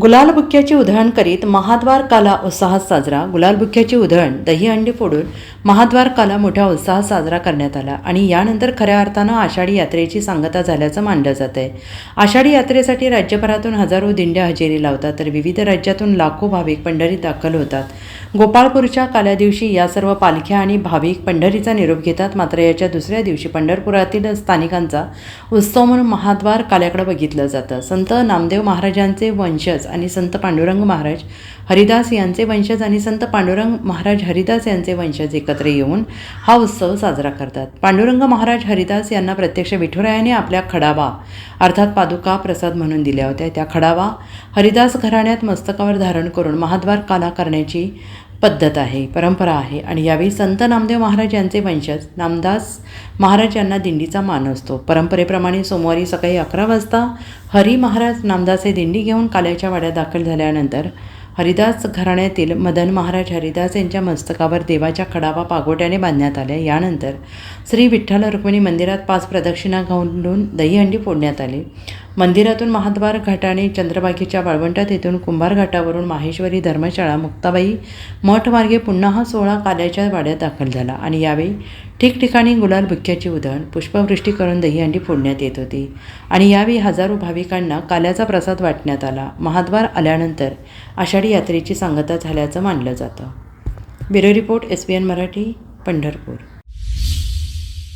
गुलालबुक्क्याची उधळण करीत महाद्वार काला उत्साहात साजरा. गुलालबुक्क्याची उधळण दही अंडी फोडून महाद्वार काला मोठ्या उत्साहात साजरा करण्यात आला आणि यानंतर खऱ्या अर्थानं आषाढी यात्रेची सांगता झाल्याचं मानलं जात आहे आषाढी यात्रेसाठी राज्यभरातून हजारो दिंड्या हजेरी लावतात तर विविध राज्यातून लाखो भाविक पंढरीत दाखल होतात. गोपाळपूरच्या काल्या दिवशी या सर्व पालख्या आणि भाविक पंढरीचा निरोप घेतात. मात्र याच्या दुसऱ्या दिवशी पंढरपुरातील स्थानिकांचा उत्सव म्हणून महाद्वार काल्याकडे बघितलं जातं. संत नामदेव महाराजांचे वंशज आणि संत पांडुरंग महाराज हरिदास यांचे वंशज आणि संत पांडुरंग महाराज हरिदास यांचे वंशज एकत्र येऊन हा उत्सव साजरा करतात. पांडुरंग महाराज हरिदास यांना प्रत्यक्ष विठुरायाने आपल्या खडावा अर्थात पादुका प्रसाद म्हणून दिल्या होत्या. त्या खडावा हरिदास घराण्यात मस्तकावर धारण करून महाद्वार काला करण्याची पद्धत आहे परंपरा आहे आणि यावेळी संत नामदेव महाराज यांचे वंशज नामदास महाराज यांना दिंडीचा मान असतो. परंपरेप्रमाणे सोमवारी सकाळी अकरा वाजता हरी महाराज नामदास हे दिंडी घेऊन काल्याच्या वाड्यात दाखल झाल्यानंतर हरिदास घराण्यातील मदन महाराज हरिदास यांच्या मस्तकावर देवाच्या खडावा पागोट्याने बांधण्यात आल्या. यानंतर श्री विठ्ठल रुक्मिणी मंदिरात पाच प्रदक्षिणा घालून दहीहंडी फोडण्यात आली. मंदिरातून महाद्वार घाटाने चंद्रबागेच्या वाळवंटात येथून कुंभार घाटावरून माहेश्वरी धर्मशाळा मुक्ताबाई मठमार्गे पुन्हा हा सोहळा काल्याच्या वाड्यात दाखल झाला आणि यावेळी ठिकठिकाणी गुलाल बुक्क्याची उधळण पुष्पवृष्टी करून दहीहंडी फोडण्यात येत होती. आणि यावेळी हजारो भाविकांना काल्याचा प्रसाद वाटण्यात आला. महाद्वार आल्यानंतर आषाढी यात्रेची सांगता झाल्याचं मानलं जातं. Bureau report S B N Marathi Pandharpur.